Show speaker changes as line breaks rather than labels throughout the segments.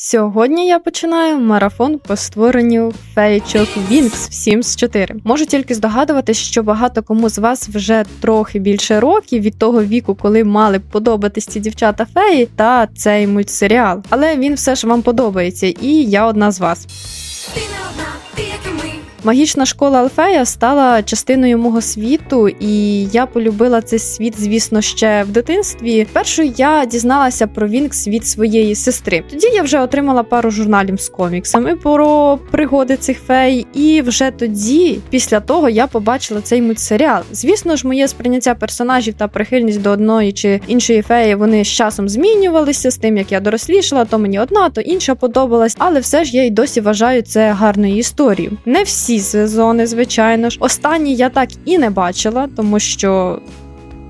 Сьогодні я починаю марафон по створенню феєчок Wings в Sims 4. Можу тільки здогадуватись, що багато кому з вас вже трохи більше років від того віку, коли мали б подобатись ці дівчата феї та цей мультсеріал. Але він все ж вам подобається, і я одна з вас.
Ти не одна, ти як і ми.
Магічна школа Алфея стала частиною мого світу, і я полюбила цей світ, звісно, ще в дитинстві. Першу я дізналася про Вінкс від своєї сестри. Тоді я вже отримала пару журналів з коміксами про пригоди цих фей, і вже тоді, після того, я побачила цей мультсеріал. Звісно ж, моє сприйняття персонажів та прихильність до одної чи іншої феї вони з часом змінювалися з тим, як я дорослішала, то мені одна, то інша подобалась, але все ж я й досі вважаю це гарною історією. Не всі сезони, звичайно ж. Останні я так і не бачила, тому що.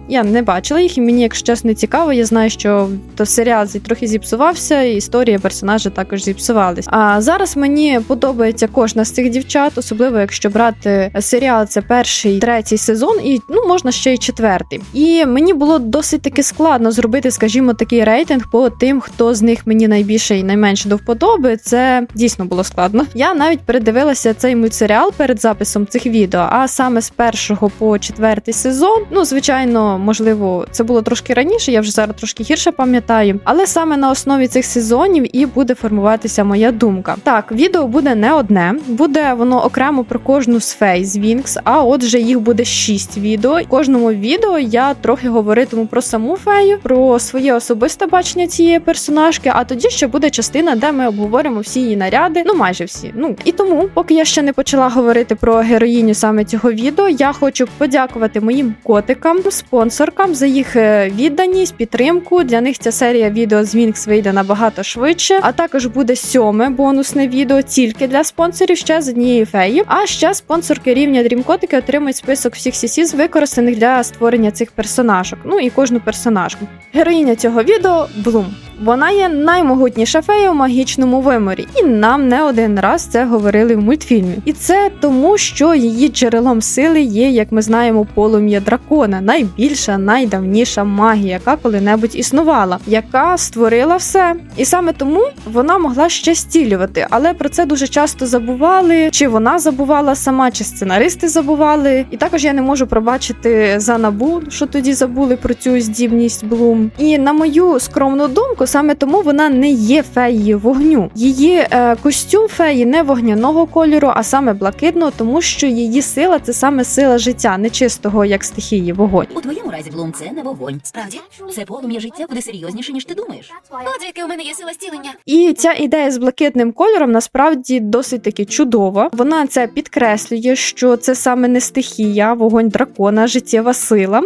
Я не бачила їх, і мені, якщо чесно, цікаво. Я знаю, що то серіал трохи зіпсувався, і історія персонажа також зіпсувались. А зараз мені подобається кожна з цих дівчат, особливо якщо брати серіал, це перший, третій сезон, і ну можна ще й четвертий. І мені було досить таки складно зробити, скажімо, такий рейтинг по тим, хто з них мені найбільше і найменше до вподоби. Це дійсно було складно. Я навіть передивилася цей мультсеріал перед записом цих відео, а саме з першого по четвертий сезон. Ну, звичайно, можливо, це було трошки раніше. Я вже зараз трошки гірше пам'ятаю. Але саме на основі цих сезонів і буде формуватися моя думка. Так, відео буде не одне, буде воно окремо про кожну з фей з Вінкс, а отже, їх буде шість відео. В кожному відео я трохи говоритиму про саму фею, про своє особисте бачення цієї персонажки. А тоді ще буде частина, де ми обговоримо всі її наряди, ну майже всі. Ну і тому, поки я ще не почала говорити про героїню саме цього відео, я хочу подякувати моїм котикам, спонсоркам за їх е, відданість, підтримку. Для них ця серія відео з Вінкс вийде набагато швидше. А також буде сьоме бонусне відео тільки для спонсорів ще з однієї феї. А ще спонсорки рівня Дрімкотики отримують список всіх сісіз, використаних для створення цих персонажок. Ну і кожну персонажку. Героїня цього відео Блум. Вона є наймогутніша фея у магічному виморі, і нам не один раз це говорили в мультфільмі. І це тому, що її джерелом сили є, як ми знаємо, полум'я дракона, найбільша, найдавніша магія, яка коли-небудь існувала, яка створила все. І саме тому вона могла ще стілювати, але про це дуже часто забували. Чи вона забувала сама, чи сценаристи забували. І також я не можу пробачити за набу, що тоді забули про цю здібність Блум. І на мою скромну думку, саме тому вона не є феєю вогню. Її е, костюм феї не вогняного кольору, а саме блакитного, тому що її сила це саме сила життя, не чистого як стихії вогонь.
У твоєму разі, Блум, це не вогонь. Справді, це полум'я життя буде серйозніше, ніж ти думаєш.
От яке у мене є сила стілення.
І ця ідея з блакитним кольором насправді досить таки чудова. Вона це підкреслює, що це саме не стихія, вогонь дракона, життєва сила.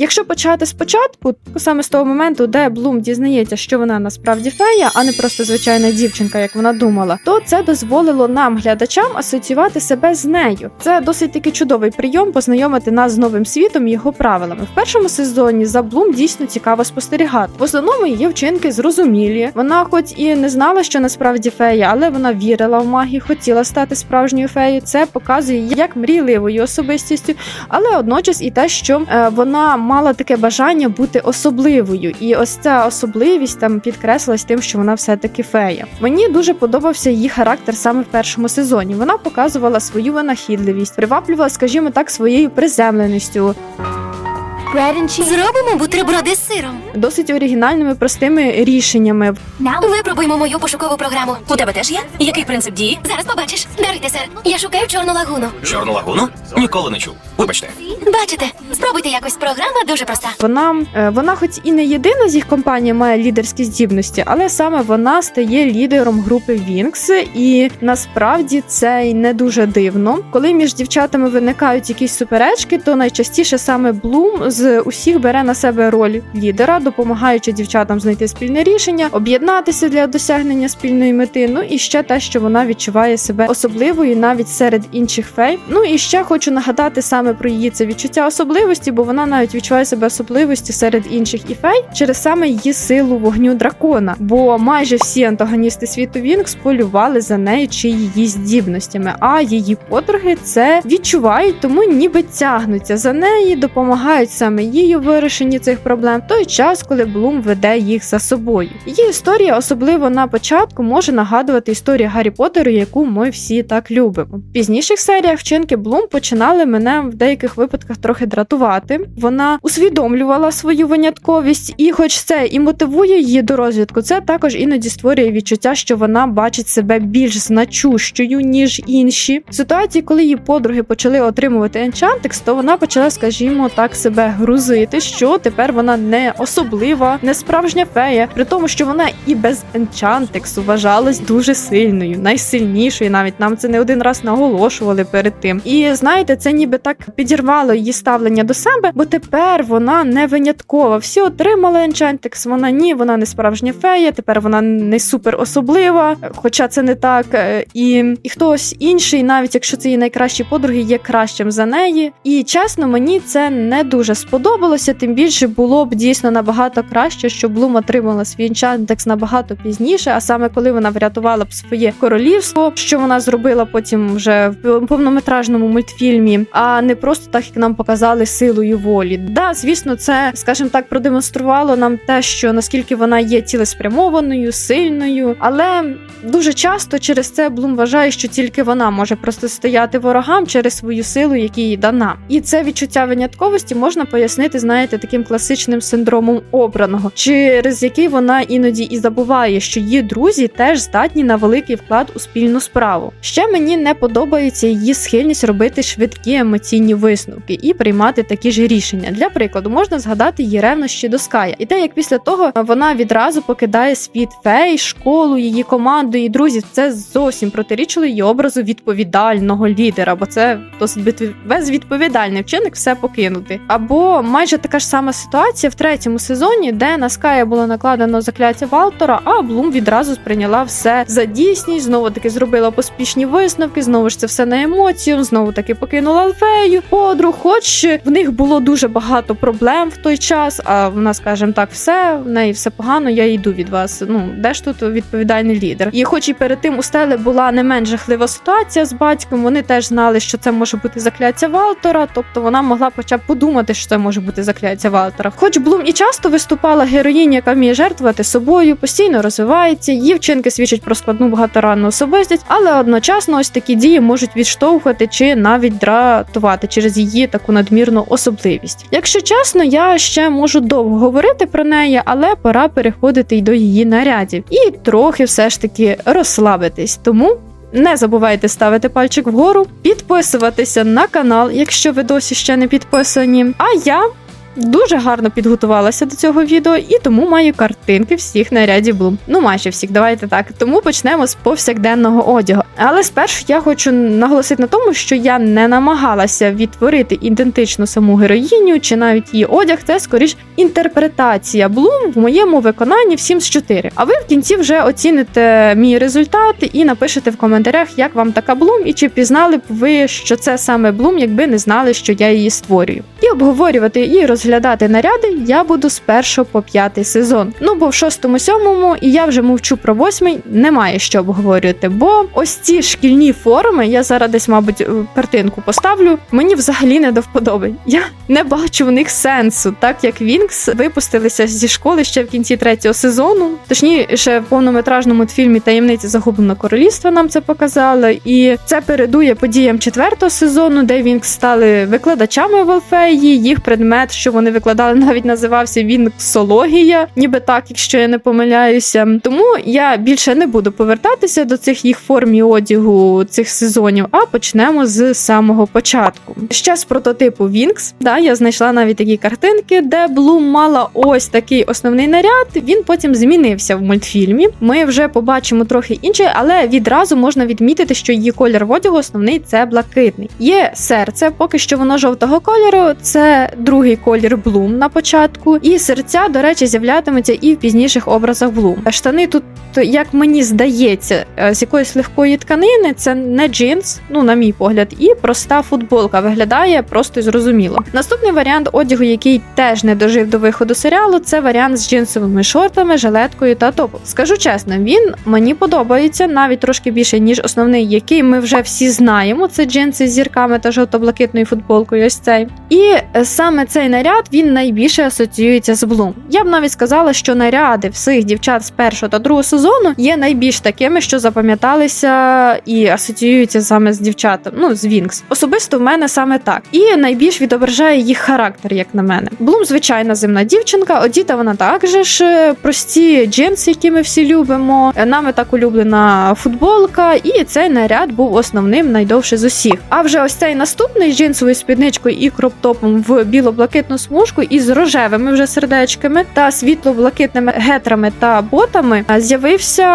Якщо почати спочатку, саме з того моменту, де Блум дізнається, що вона насправді фея, а не просто звичайна дівчинка, як вона думала, то це дозволило нам, глядачам, асоціювати себе з нею. Це досить таки чудовий прийом познайомити нас з новим світом і його правилами. В першому сезоні за Блум дійсно цікаво спостерігати. В основному її вчинки зрозумілі. Вона, хоч і не знала, що насправді фея, але вона вірила в магію, хотіла стати справжньою феєю. Це показує її як мрійливою особистістю, але одночас і те, що е, вона мала таке бажання бути особливою, і ось ця особливість там підкреслилась тим, що вона все таки фея. Мені дуже подобався її характер саме в першому сезоні. Вона показувала свою винахідливість, приваблювала, скажімо так, своєю приземленістю,
Зробимо бутерброди з сиром.
досить оригінальними простими рішеннями.
Випробуємо мою пошукову програму.
У тебе теж є? Який принцип дії?
Зараз побачиш. Даруйте, сер. Я шукаю чорну лагуну.
Чорну лагуну? Ніколи не чув. Вибачте.
Бачите, спробуйте якось. Програма дуже проста.
Вона, е, вона, хоч і не єдина з їх компаній, має лідерські здібності, але саме вона стає лідером групи Вінкс, і насправді це й не дуже дивно. Коли між дівчатами виникають якісь суперечки, то найчастіше саме Блум з усіх бере на себе роль лідера, допомагаючи дівчатам знайти спільне рішення, об'єднатися для досягнення спільної мети. Ну і ще те, що вона відчуває себе особливою навіть серед інших фей. Ну і ще хочу нагадати саме про її це відчуття особливості, бо вона навіть відчуває себе особливості серед інших і фей через саме її силу вогню дракона. Бо майже всі антагоністи світу Вінкс полювали за нею чи її здібностями, а її подруги це відчувають, тому ніби тягнуться за неї, допомагають саме саме її у вирішенні цих проблем, той час, коли Блум веде їх за собою. Її історія, особливо на початку, може нагадувати історію Гаррі Поттеру, яку ми всі так любимо. В пізніших серіях вчинки Блум починали мене в деяких випадках трохи дратувати. Вона усвідомлювала свою винятковість, і, хоч це і мотивує її до розвитку, це також іноді створює відчуття, що вона бачить себе більш значущою ніж інші. В ситуації, коли її подруги почали отримувати Енчантекс, то вона почала, скажімо так, себе грузити, що тепер вона не особлива, не справжня фея, при тому, що вона і без Енчантексу вважалась дуже сильною, найсильнішою. Навіть нам це не один раз наголошували перед тим. І знаєте, це ніби так підірвало її ставлення до себе, бо тепер вона не виняткова. Всі отримали Енчантекс, вона ні, вона не справжня фея. Тепер вона не супер особлива, хоча це не так. Е, І, і хтось інший, навіть якщо це її найкращі подруги, є кращим за неї. І чесно, мені це не дуже сподобалося. Тим більше було б дійсно набагато краще, щоб Блум отримала свій Енчантекс набагато пізніше, а саме коли вона врятувала б своє королівство, що вона зробила потім вже в повнометражному мультфільмі, а не просто так, як нам показали силою волі. Да, звісно, це, скажімо так, продемонструвало нам те, що наскільки вона є цілеспрямованою, сильною, але дуже часто через це Блум вважає, що тільки вона може протистояти ворогам через свою силу, які їй дана. І це відчуття винятковості можна пояснити, знаєте, таким класичним синдромом обраного, через який вона іноді і забуває, що її друзі теж здатні на великий вклад у спільну справу. Ще мені не подобається її схильність робити швидкі емоційні висновки і приймати такі ж рішення. Для прикладу, можна згадати її ревнощі до Ская, і те, як після того вона відразу покидає світ фей, школу, її команду і друзів. Це зовсім протирічило її образу відповідального лідера, бо це досить безвідповідальний вчинок все покинути. Або майже така ж сама ситуація в третьому сезоні, де на Ская було накладено закляття Валтора, а Блум відразу сприйняла все за дійсність, знову таки зробила поспішні висновки, знову ж це все на емоцію, знову таки покинула Алфею, подруг, хоч в них було дуже багато проблем в той час. А вона, скажімо так, все в неї все погано. Я йду від вас. Ну де ж тут відповідальний лідер? І хоч і перед тим у Стели була не менш жахлива ситуація з батьком, вони теж знали, що це може бути закляття Валтора, тобто вона могла хоча б подумати, що це може бути закляття Валтора. Хоч Блум і часто виступала героїня, яка вміє жертвувати собою, постійно розвивається, її вчинки свідчать про складну багаторанну особистість, але одночасно ось такі дії можуть відштовхувати чи навіть дратувати через її таку надмірну особливість. Якщо чесно, я ще можу довго говорити про неї, але пора переходити й до її нарядів і трохи все ж таки розслабитись. Тому. Не забувайте ставити пальчик вгору, підписуватися на канал, якщо ви досі ще не підписані. А я дуже гарно підготувалася до цього відео і тому маю картинки всіх нарядів Блум. Ну, майже всіх, давайте так. Тому почнемо з повсякденного одягу. Але спершу я хочу наголосити на тому, що я не намагалася відтворити ідентичну саму героїню чи навіть її одяг. Це скоріш інтерпретація Блум в моєму виконанні в Sims 4. А ви в кінці вже оціните мій результат і напишете в коментарях, як вам така Блум, і чи пізнали б ви, що це саме Блум, якби не знали, що я її створюю. І обговорювати і розглядати наряди я буду з першого по п'ятий сезон. Ну бо в шостому, сьомому, і я вже мовчу про восьмий, немає що обговорювати. Бо ось ці шкільні форми, я зараз десь, мабуть, е, картинку поставлю. Мені взагалі не до вподоби. Я не бачу в них сенсу, так як Вінкс випустилися зі школи ще в кінці третього сезону. Точніше, в повнометражному фільмі Таємниці загубленого королівства нам це показали. І це передує подіям четвертого сезону, де Вінкс стали викладачами в Алфеї. Їх предмет, що вони викладали, навіть називався Вінксологія, ніби так, якщо я не помиляюся. Тому я більше не буду повертатися до цих їх форм і одягу цих сезонів, а почнемо з самого початку. Ще з прототипу Вінкс, да, я знайшла навіть такі картинки, де Блум мала ось такий основний наряд. Він потім змінився в мультфільмі. Ми вже побачимо трохи інший, але відразу можна відмітити, що її колір в одягу основний це блакитний. Є серце, поки що воно жовтого кольору. Це другий колір Блум на початку. І серця, до речі, з'являтимуться і в пізніших образах Блум. Штани тут, як мені здається, е, з якоїсь легкої тканини, це не джинс, ну на мій погляд, і проста футболка виглядає просто зрозуміло. Наступний варіант одягу, який теж не дожив до виходу серіалу, це варіант з джинсовими шортами, жилеткою та топом. Скажу чесно, він мені подобається навіть трошки більше, ніж основний, який ми вже всі знаємо. Це джинси з зірками та жовто-блакитною футболкою. Ось цей. І е, саме цей наряд наряд він найбільше асоціюється з Блум. Я б навіть сказала, що наряди всіх дівчат з першого та другого сезону є найбільш такими, що запам'яталися і асоціюються саме з дівчатами. Ну з Вінкс. Особисто в мене саме так. І найбільш відображає їх характер, як на мене. Блум, звичайна земна дівчинка, одіта вона також ж е, прості джинси, які ми всі любимо. Е, Нами так улюблена футболка, і цей наряд був основним найдовше з усіх. А вже ось цей наступний з джинсовою спідничкою і кроптопом в біло-блакитну смужку із рожевими вже сердечками та світло-блакитними гетрами та ботами з'явився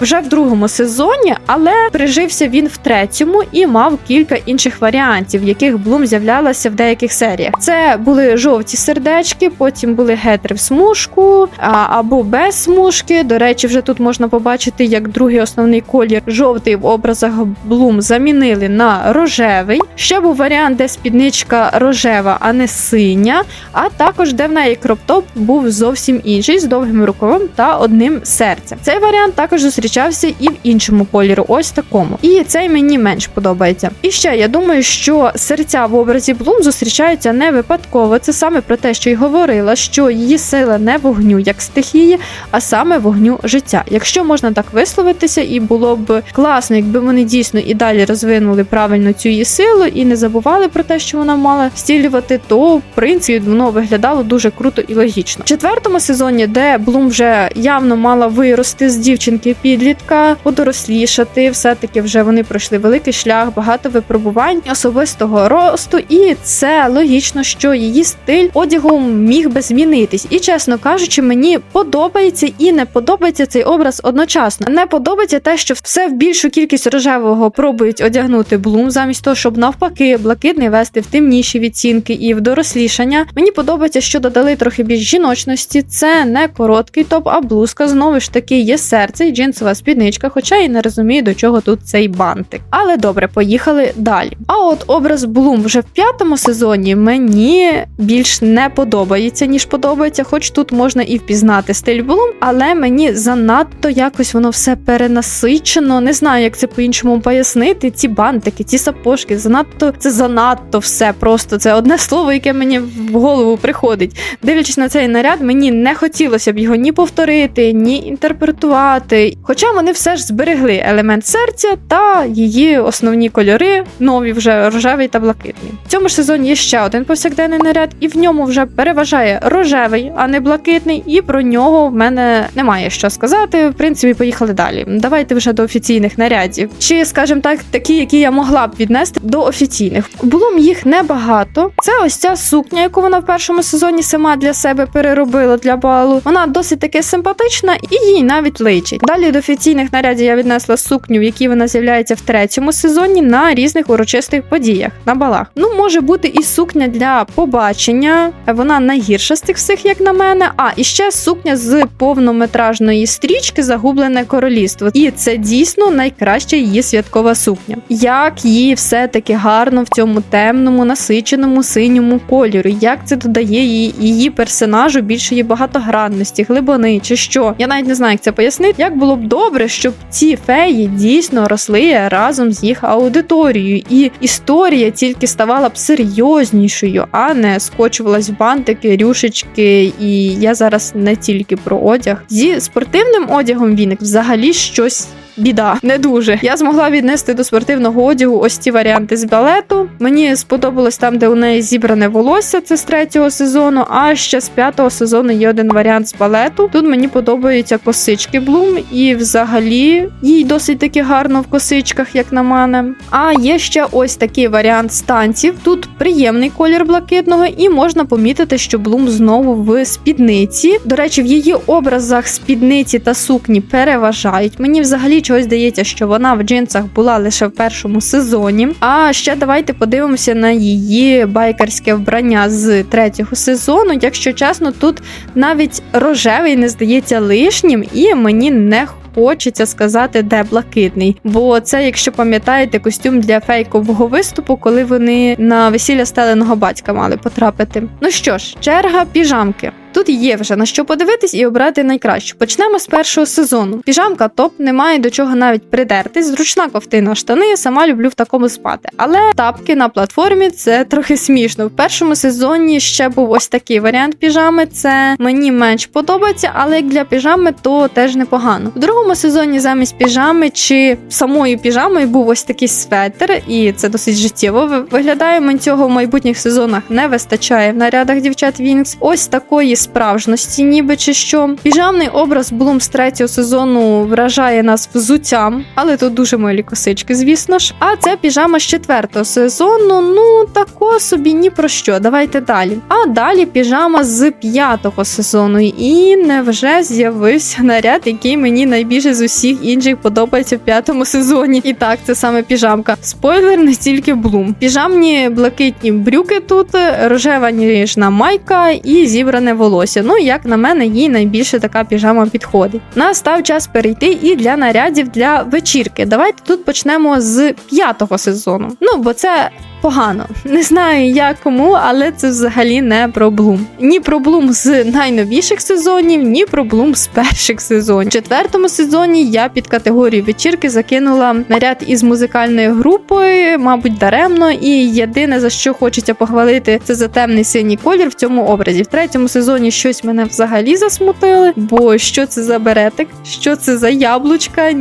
вже в другому сезоні, але прижився він в третьому і мав кілька інших варіантів, в яких Блум з'являлася в деяких серіях. Це були жовті сердечки, потім були гетри в смужку або без смужки. До речі, вже тут можна побачити, як другий основний колір жовтий в образах Блум замінили на рожевий. Ще був варіант, де спідничка рожева, а не синя. А також де в неї кроптоп був зовсім інший з довгим рукавом та одним серцем. Цей варіант також зустрічався і в іншому кольору, ось такому. І цей мені менш подобається. І ще я думаю, що серця в образі Блум зустрічаються не випадково. Це саме про те, що й говорила, що її сила не вогню як стихії, а саме вогню життя. Якщо можна так висловитися, і було б класно, якби вони дійсно і далі розвинули правильно цю її силу і не забували про те, що вона мала стілювати, то в принципі воно виглядало дуже круто і логічно. В четвертому сезоні, де Блум вже явно мала вирости з дівчинки підлітка, подорослішати, все таки вже вони пройшли великий шлях, багато випробувань особистого росту, і це логічно, що її стиль одягу міг би змінитись. І чесно кажучи, мені подобається і не подобається цей образ одночасно. Не подобається те, що все в більшу кількість рожевого пробують одягнути Блум, замість того, щоб навпаки блакитний вести в темніші відцінки і в дорослішання. Мені подобається, що додали трохи більш жіночності. Це не короткий топ, а блузка. Знову ж таки, є серце і джинсова спідничка, хоча і не розумію, до чого тут цей бантик. Але добре, поїхали далі. А от образ Блум вже в п'ятому сезоні мені більш не подобається, ніж подобається, хоч тут можна і впізнати стиль Блум, але мені занадто якось воно все перенасичено. Не знаю, як це по-іншому пояснити. Ці бантики, ці сапожки, занадто це занадто все. Просто це одне слово, яке мені в голову приходить. Дивлячись на цей наряд, мені не хотілося б його ні повторити, ні інтерпретувати. Хоча вони все ж зберегли елемент серця та її основні кольори, нові вже рожевий та блакитний. В цьому ж сезоні є ще один повсякденний наряд, і в ньому вже переважає рожевий, а не блакитний. І про нього в мене немає що сказати. В принципі, поїхали далі. Давайте вже до офіційних нарядів. Чи, скажімо так, такі, які я могла б віднести до офіційних. Було їх небагато. Це ось ця сукня, яку вона в першому сезоні сама для себе переробила для балу. Вона досить таки симпатична і їй навіть личить. Далі до офіційних нарядів я віднесла сукню, в якій вона з'являється в третьому сезоні на різних урочистих подіях на балах. Ну, може бути і сукня для побачення. Вона найгірша з цих всіх, як на мене. А і ще сукня з повнометражної стрічки Загублене королівство. І це дійсно найкраща її святкова сукня. Як їй все-таки гарно в цьому темному, насиченому синьому кольорі, як це додає її, її персонажу більшої багатогранності, глибини чи що. Я навіть не знаю, як це пояснити. Як було б добре, щоб ці феї дійсно росли разом з їх аудиторією, і історія тільки ставала б серйознішою, а не скочувалась в бантики, рюшечки. І я зараз не тільки про одяг. Зі спортивним одягом він взагалі щось. Біда, не дуже. Я змогла віднести до спортивного одягу ось ці варіанти з балету. Мені сподобалось там, де у неї зібране волосся, це з третього сезону. А ще з п'ятого сезону є один варіант з балету. Тут мені подобаються косички Блум, і взагалі їй досить таки гарно в косичках, як на мене. А є ще ось такий варіант станців. Тут приємний колір блакитного, і можна помітити, що Блум знову в спідниці. До речі, в її образах спідниці та сукні переважають. Мені взагалі чогось здається, що вона в джинсах була лише в першому сезоні. А ще давайте подивимося на її байкерське вбрання з третього сезону. Якщо чесно, тут навіть рожевий не здається лишнім, і мені не Хочеться сказати, де блакитний, бо це, якщо пам'ятаєте, костюм для фейкового виступу, коли вони на весілля стеленого батька мали потрапити. Ну що ж, черга піжамки. Тут є вже на що подивитись і обрати найкращу. Почнемо з першого сезону. Піжамка топ, немає до чого навіть придертись. Зручна ковтина штани. Сама люблю в такому спати. Але тапки на платформі це трохи смішно. В першому сезоні ще був ось такий варіант піжами. Це мені менш подобається, але як для піжами, то теж непогано. В другому сезоні замість піжами чи самою піжамою був ось такий светр, і це досить життєво виглядає. Мені цього в майбутніх сезонах не вистачає в нарядах дівчат Вінкс. Ось такої справжності, ніби чи що. Піжамний образ Блум з третього сезону вражає нас взуттям, але тут дуже милі косички, звісно ж. А це піжама з четвертого сезону. Ну тако собі ні про що. Давайте далі. А далі піжама з п'ятого сезону. І невже з'явився наряд, який мені найбільше з усіх інших подобається в п'ятому сезоні. І так, це саме піжамка. Спойлер, не тільки Блум. Піжамні блакитні брюки тут, рожева ніжна майка і зібране волосся. Ну, як на мене, їй найбільше така піжама підходить. Настав час перейти і для нарядів для вечірки. Давайте тут почнемо з п'ятого сезону. Ну, бо це погано. Не знаю як кому, але це взагалі не про Блум. Ні про Блум з найновіших сезонів, ні про Блум з перших сезонів. В четвертому сезоні я під категорію вечірки закинула наряд із музикальної групи, мабуть, даремно. І єдине за що хочеться похвалити, це за темний синій колір в цьому образі. В третьому сезоні щось мене взагалі засмутили. Бо що це за беретик? Що це за яблучка?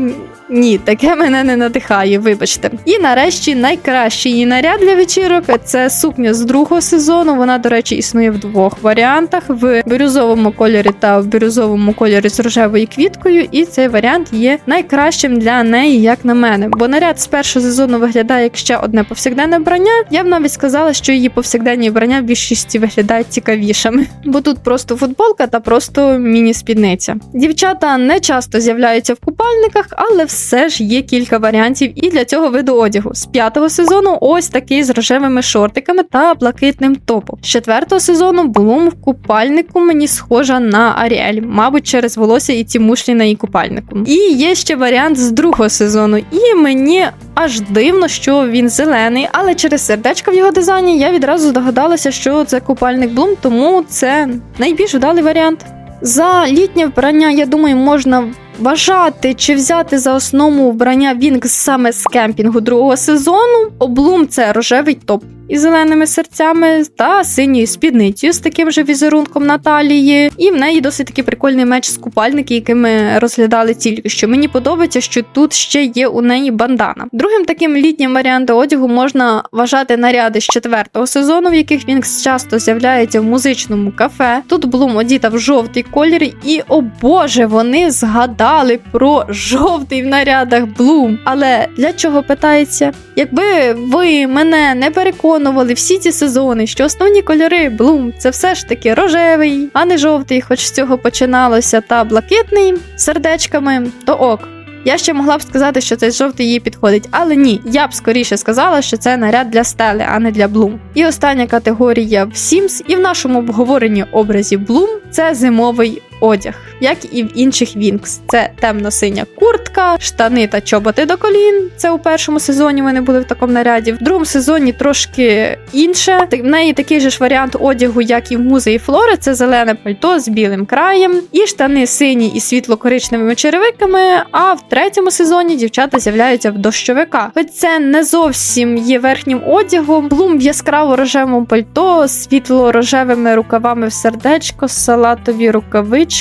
Ні, таке мене не надихає, вибачте. І нарешті найкращий наряд для вечірок це сукня з другого сезону. Вона, до речі, існує в двох варіантах: в бірюзовому кольорі та в бірюзовому кольорі з рожевою квіткою. І цей варіант є найкращим для неї, як на мене. Бо наряд з першого сезону виглядає як ще одне повсякденне вбрання. Я б навіть сказала, що її повсякденні вбрання в більшості виглядають цікавішими, бо тут просто футболка та просто міні-спідниця. Дівчата не часто з'являються в купальниках, але все ж є кілька варіантів і для цього виду одягу. З п'ятого сезону ось такий з рожевими шортиками та блакитним топом. З четвертого сезону Блум в купальнику мені схожа на Аріель, мабуть, через волосся і ті мушлі на її купальнику. І є ще варіант з другого сезону, і мені аж дивно, що він зелений, але через сердечко в його дизайні я відразу здогадалася, що це купальник Блум, тому це найбільш вдалий варіант. За літнє вбрання, я думаю, можна вважати чи взяти за основу вбрання Вінкс саме з кемпінгу другого сезону. Облум це рожевий топ із зеленими серцями та синьою спідницею з таким же візерунком Наталії. І в неї досить такий прикольний меч з купальники, який ми розглядали тільки що. Мені подобається, що тут ще є у неї бандана. Другим таким літнім варіантом одягу можна вважати наряди з четвертого сезону, в яких Вінкс часто з'являється в музичному кафе. Тут Блум одіта в жовтий колір, і о боже, вони згадали про жовтий в нарядах Блум. Але для чого питається? Якби ви мене не переконували всі ці сезони, що основні кольори Блум це все ж таки рожевий, а не жовтий, хоч з цього починалося, та блакитний сердечками, то ок. Я ще могла б сказати, що цей жовтий їй підходить, але ні, я б скоріше сказала, що це наряд для стели, а не для Блум. І остання категорія в Sims і в нашому обговоренні образів Блум це зимовий одяг, як і в інших Вінкс. Це темно-синя куртка, штани та чоботи до колін. Це у першому сезоні вони були в такому наряді. В другому сезоні трошки інше. В неї такий же ж варіант одягу, як і в музи і флори. Це зелене пальто з білим краєм, і штани сині і світло-коричневими черевиками. А в третьому сезоні дівчата з'являються в дощовиках. Хоч це не зовсім є верхнім одягом. Блум в яскраво рожевому пальто, світло-рожевими рукавами в сердечко, салатові рукавички,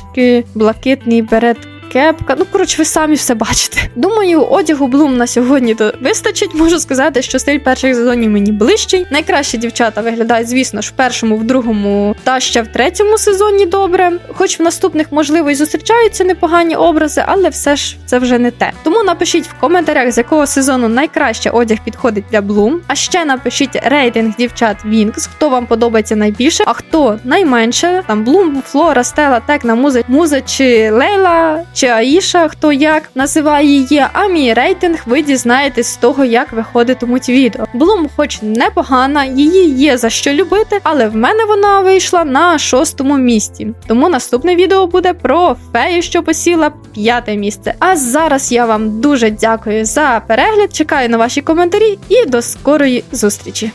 блакитний берет. Кепка, ну коротше, ви самі все бачите. Думаю, одягу Блум на сьогодні то вистачить. Можу сказати, що стиль перших сезонів мені ближчий. Найкраще дівчата виглядають, звісно ж, в першому, в другому та ще в третьому сезоні добре. Хоч в наступних, можливо, і зустрічаються непогані образи, але все ж це вже не те. Тому напишіть в коментарях, з якого сезону найкраще одяг підходить для Блум. А ще напишіть рейтинг дівчат Вінкс, хто вам подобається найбільше, а хто найменше. Там Блум, Флора, Стела, Текна, Муза, Муза чи Лейла, чи Аїша, хто як називає її. А мій рейтинг ви дізнаєтесь з того, як виходитимуть відео. Блум, хоч непогана, її є за що любити, але в мене вона вийшла на шостому місці. Тому наступне відео буде про фею, що посіла п'яте місце. А зараз я вам дуже дякую за перегляд. Чекаю на ваші коментарі і до скорої зустрічі.